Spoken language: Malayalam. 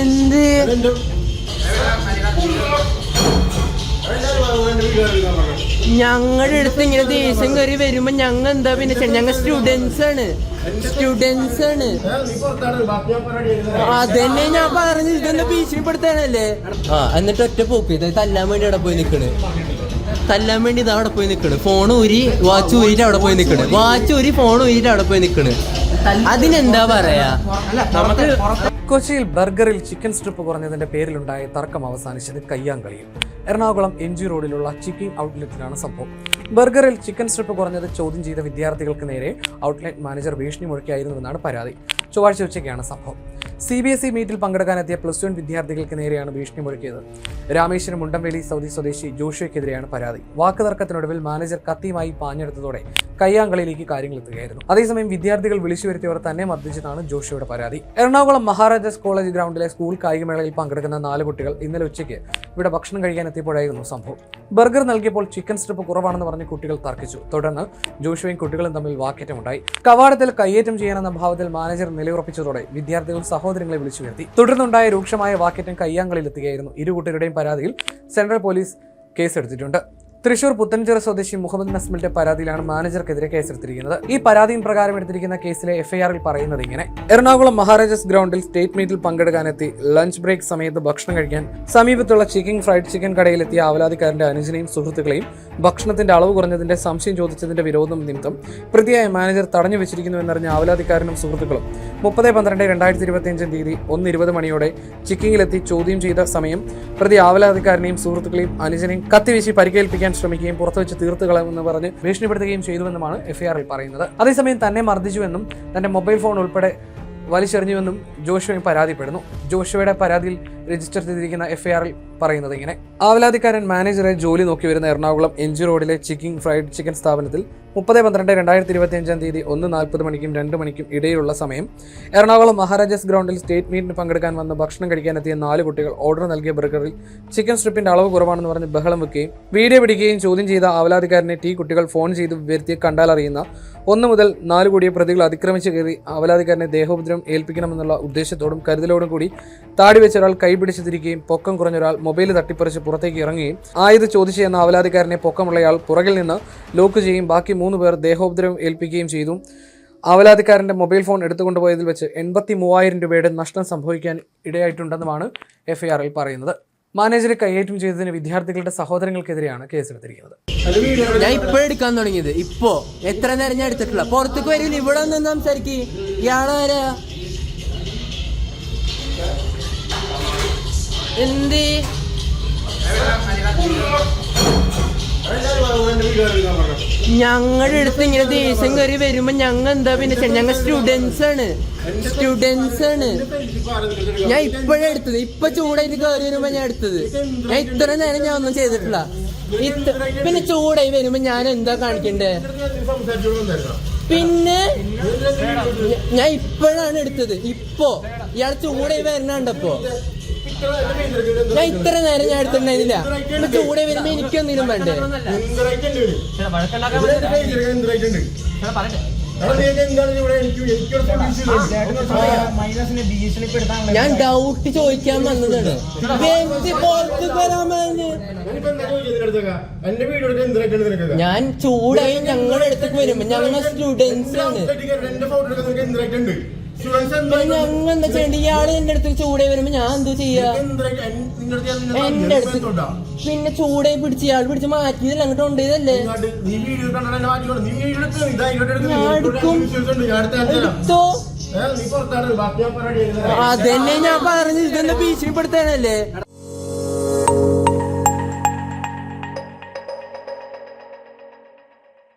എന്ത്? ഞങ്ങളുടെ അടുത്ത് ഇങ്ങനെ ദേഷ്യം കയറി വരുമ്പോ ഞങ്ങൾ എന്താ പിന്നെ ഞങ്ങൾ സ്റ്റുഡൻസ് ആണ്. സ്റ്റുഡൻസ് ആണ്. അതന്നെ ഞാൻ പറഞ്ഞു ഇതെന്താ ഭീഷണിപ്പെടുത്താനല്ലേ? ആ എന്നിട്ട് ഒറ്റ പോക്ക്. തല്ലാൻ വേണ്ടി അവിടെ പോയി നിക്കണ്? തല്ലാൻ വേണ്ടി ഇത് അവിടെ പോയി നിക്കണ്. ഫോൺ ഊരി വാച്ച് ഊരിട്ട് അവിടെ പോയി നിക്കണ്. വാച്ച് ഊരി ഫോൺ ഊരിട്ട് അവിടെ പോയി നിക്കണ്. അതിനെന്താ പറയാ? നമുക്ക് കൊച്ചിയിൽ ബർഗറിൽ ചിക്കൻ സ്ട്രിപ്പ് കുറഞ്ഞതിന്റെ പേരിലുണ്ടായ തർക്കം അവസാനിച്ചത് കയ്യാങ്കളിയിൽ എറണാകുളം എം ജി റോഡിലുള്ള ചിക്കിംഗ് ഔട്ട്ലെറ്റിലാണ് സംഭവം. ബർഗറിൽ ചിക്കൻ സ്ട്രിപ്പ് കുറഞ്ഞത് ചോദ്യം ചെയ്ത വിദ്യാർത്ഥികൾക്ക് നേരെ ഔട്ട്ലെറ്റ് മാനേജർ ഭീഷണി മുഴക്കിയായിരുന്നുവെന്നാണ് പരാതി. ചൊവ്വാഴ്ച ഉച്ചയ്ക്കാണ് സംഭവം. സി ബി എസ് ഇ മീറ്റിൽ പങ്കെടുക്കാനെത്തിയ പ്ലസ് വൺ വിദ്യാർത്ഥികൾക്ക് നേരെയാണ് ഭീഷണി മുഴക്കിയത്. രാമേശ്വരം മുണ്ടംവേലി സൗദി സ്വദേശി ജോഷിയക്കെതിരെയാണ് പരാതി. വാക്കുതർക്കത്തിനൊടുവിൽ മാനേജർ കത്തിയുമായി പാഞ്ഞെടുത്തതോടെ കയ്യാങ്കളിയിലേക്ക് കാര്യങ്ങൾ എത്തുകയായിരുന്നു അതേസമയം വിദ്യാർത്ഥികൾ വിളിച്ചു വരുത്തിയവർ തന്നെ മർദ്ദിച്ചതാണ് ജോഷിയുടെ പരാതി. എറണാകുളം മഹാരാജാസ് കോളേജ് ഗ്രൗണ്ടിലെ സ്കൂൾ കായികമേളയിൽ പങ്കെടുക്കുന്ന നാല് കുട്ടികൾ ഇന്നലെ ഉച്ചയ്ക്ക് ഇവിടെ ഭക്ഷണം കഴിക്കാൻ എത്തിയപ്പോഴായിരുന്നു സംഭവം. ബർഗർ നൽകിയപ്പോൾ ചിക്കൻ സ്ട്രിപ്പ് കുറവാണെന്ന് പറഞ്ഞ് കുട്ടികൾ തർക്കിച്ചു. തുടർന്ന് ജോഷുവയും കുട്ടികളും തമ്മിൽ വാക്കേറ്റമുണ്ടായി. കവാടത്തിൽ കയ്യേറ്റം ചെയ്യാനെന്ന ഭാവത്തിൽ മാനേജർ നിലയുറപ്പിച്ചതോടെ വിദ്യാർത്ഥികൾ സഹോദരങ്ങളെ വിളിച്ചു വരുത്തി. തുടർന്നുണ്ടായ രൂക്ഷമായ വാക്കേറ്റം കയ്യാങ്കളിലെത്തുകയായിരുന്നു ഇരു കൂട്ടരുടെയും പരാതിയിൽ സെൻട്രൽ പോലീസ് കേസെടുത്തിട്ടുണ്ട്. തൃശൂർ പുത്തൻചിറ സ്വദേശി മുഹമ്മദ് നസ്മിന്റെ പരാതിയിലാണ് മാനേജർക്കെതിരെ കേസെടുത്തിരിക്കുന്നത്. ഈ പരാതിയും പ്രകാരം എടുത്തിരിക്കുന്ന കേസിലെ എഫ്ഐആറിൽ പറയുന്നത് ഇങ്ങനെ. എറണാകുളം മഹാരാജാസ് ഗ്രൗണ്ടിൽ സ്റ്റേറ്റ് മീറ്റിൽ പങ്കെടുക്കാനെത്തി. ലഞ്ച് ബ്രേക്ക് സമയത്ത് ഭക്ഷണം കഴിക്കാൻ സമീപത്തുള്ള ചിക്കൻ ഫ്രൈഡ് ചിക്കൻ കടയിലെത്തിയ ആവലാതിക്കാരന്റെ അനുജനെയും സുഹൃത്തുക്കളെയും ഭക്ഷണത്തിന്റെ അളവ് കുറഞ്ഞതിന്റെ സംശയം ചോദിച്ചതിന്റെ വിരോധം നിമിത്തം പ്രതിയായ മാനേജർ തടഞ്ഞു വെച്ചിരിക്കുന്നു എന്നറിഞ്ഞ ആവലാതിക്കാരനും സുഹൃത്തുക്കളും മുപ്പത് പന്ത്രണ്ട് രണ്ടായിരത്തി ഇരുപത്തിയഞ്ചാം തീയതി ഒന്ന് ഇരുപത് മണിയോടെ ചിക്കിങ്ങിലെത്തി ചോദ്യം ചെയ്ത സമയം പ്രതി ആവലാതിക്കാരനെയും സുഹൃത്തുക്കളെയും അനുജനെയും കത്തിവീശി പരിക്കേൽപ്പിക്കാൻ ശ്രമിക്കുകയും പുറത്തു വെച്ച് തീർത്തു കളയുമെന്ന് പറഞ്ഞ് ഭീഷണിപ്പെടുത്തുകയും ചെയ്തുവെന്നുമാണ് എഫ്ഐആറിൽ പറയുന്നത്. അതേസമയം തന്നെ മർദ്ദിച്ചുവെന്നും തന്റെ മൊബൈൽ ഫോൺ ഉൾപ്പെടെ വലിച്ചെറിഞ്ഞുവെന്നും ജോഷുവയും പരാതിപ്പെടുന്നു. ജോഷുവയുടെ പരാതിയിൽ രജിസ്റ്റർ ചെയ്തിരിക്കുന്ന എഫ്ഐആറിൽ പറയുന്നത് ഇങ്ങനെ. ആവലാതിക്കാരൻ മാനേജറെ ജോലി നോക്കി വരുന്ന എറണാകുളം എൻ ജി റോഡിലെ ചിക്കിംഗ് ഫ്രൈഡ് ചിക്കൻ സ്ഥാപനത്തിൽ മുപ്പത് പന്ത്രണ്ട് രണ്ടായിരത്തി ഇരുപത്തി അഞ്ചാം തീയതി ഒന്ന് നാൽപ്പത് മണിക്കും രണ്ട് മണിക്കും ഇടയിലുള്ള സമയം. എറണാകുളം മഹാരാജാസ് ഗ്രൗണ്ടിൽ സ്റ്റേറ്റ് മീറ്റിന് പങ്കെടുക്കാൻ വന്ന് ഭക്ഷണം കഴിക്കാനെത്തിയ നാല് കുട്ടികൾ ഓർഡർ നൽകിയ ബർഗറിൽ ചിക്കൻ സ്ട്രിപ്പിന്റെ അളവ് കുറവാണെന്ന് പറഞ്ഞ് ബഹളം വെക്കുകയും വീഡിയോ പിടിക്കുകയും ചോദ്യം ചെയ്ത ആവലാതിക്കാരനെ ടീ കുട്ടികൾ ഫോൺ ചെയ്ത് വരുത്തി കണ്ടാൽ അറിയുന്ന ഒന്ന് മുതൽ നാല് കോടിയെ പ്രതികൾ അതിക്രമിച്ച് കയറി ആവലാതിക്കാരനെ ദേഹോപദ്രവം ഏൽപ്പിക്കണമെന്നുള്ള ഉദ്ദേശത്തോടും കരുതലോടും കൂടി താടി വെച്ച ഒരാൾ കൈ പിടിച്ച് തിരിക്കുകയും പൊക്കം കുറഞ്ഞൊരാൾ മൊബൈൽ തട്ടിപ്പറിച്ച് പുറത്തേക്ക് ഇറങ്ങുകയും ആയത് ചോദിച്ചു എന്ന അവലാതിക്കാരനെ പൊക്കമുള്ളയാൾ പുറകിൽ നിന്ന് ലോക്ക് ചെയ്യുകയും ബാക്കി മൂന്ന് പേർ ദേഹോപദ്രവം ഏൽപ്പിക്കുകയും ചെയ്തു. അവലാതിക്കാരന്റെ മൊബൈൽ ഫോൺ എടുത്തുകൊണ്ടുപോയതിൽ വെച്ച് എൺപത്തി മൂവായിരം രൂപയുടെ നഷ്ടം സംഭവിക്കാൻ ഇടയായിട്ടുണ്ടെന്നുമാണ് എഫ്ഐആറിൽ പറയുന്നത്. മാനേജറെ കൈയേറ്റം ചെയ്തതിന് വിദ്യാർത്ഥികളുടെ സഹോദരങ്ങൾക്കെതിരെയാണ് കേസെടുത്തിരിക്കുന്നത്. ഞാൻ ഇപ്പൊ എടുക്കാൻ തുടങ്ങിയത്. ഇപ്പോ എത്ര നേരം ഞാൻ എടുത്തിട്ടില്ല. പുറത്തേക്ക് വരില്ല. ഇവിടെ നിന്ന് സംസാരിക്കും. ഇയാളാരാ? എന്ത്? ഞങ്ങളുടെ അടുത്ത് ഇങ്ങനെ ദേഷ്യം കയറി വരുമ്പോ ഞങ്ങൾ എന്താ പിന്നെ ഞങ്ങൾ സ്റ്റുഡൻസ് ആണ്. സ്റ്റുഡൻസ് ആണ്. ഞാൻ ഇപ്പോഴാണ് എടുത്തത്. ഇപ്പൊ ചൂടായിട്ട് കയറി വരുമ്പോ ഞാൻ എടുത്തത്. ഞാൻ ഇത്ര നേരം ഞാൻ ഒന്നും ചെയ്തിട്ടില്ല. പിന്നെ ചൂടായി വരുമ്പോ ഞാൻ എന്താ കാണിക്കണ്ടേ? പിന്നെ ഞാൻ ഇപ്പോഴാണ് എടുത്തത്. ഇപ്പോ ഇയാൾ ചൂടായി വരണുണ്ടപ്പോ ഞാൻ ഇത്ര നേരം ഞാൻ എടുത്തിട്ടുണ്ടായിരുന്നില്ല. ഇപ്പൊ ചൂടായി വരുമ്പോ എനിക്കൊന്നിനും വേണ്ടേ. ഞാൻ ഡൗട്ട് ചോദിക്കാൻ വന്നതാണ്? ഞാൻ ചൂടായി ഞങ്ങളുടെ അടുത്തേക്ക് വരുമ്പോ ഞങ്ങൾ സ്റ്റുഡൻസ് ആണ്. ഞങ്ങൾ എന്താ ചെയ്യണ്ട? ഇയാൾ എന്റെ അടുത്ത് ചൂടായി വരുമ്പോ ഞാൻ എന്തോ ചെയ്യാ? എന്റെ അടുത്ത്. പിന്നെ ചൂടേ പിടിച്ച് ഇയാൾ പിടിച്ച് മാറ്റിയതല്ല? അങ്ങോട്ട് കൊണ്ടുപോയതല്ലേ. ഞാൻ എടുക്കും. എടുത്തോ? അതന്നെ ഞാൻ പറഞ്ഞു ഇതെന്താ ഭീഷണിപ്പെടുത്താനല്ലേ?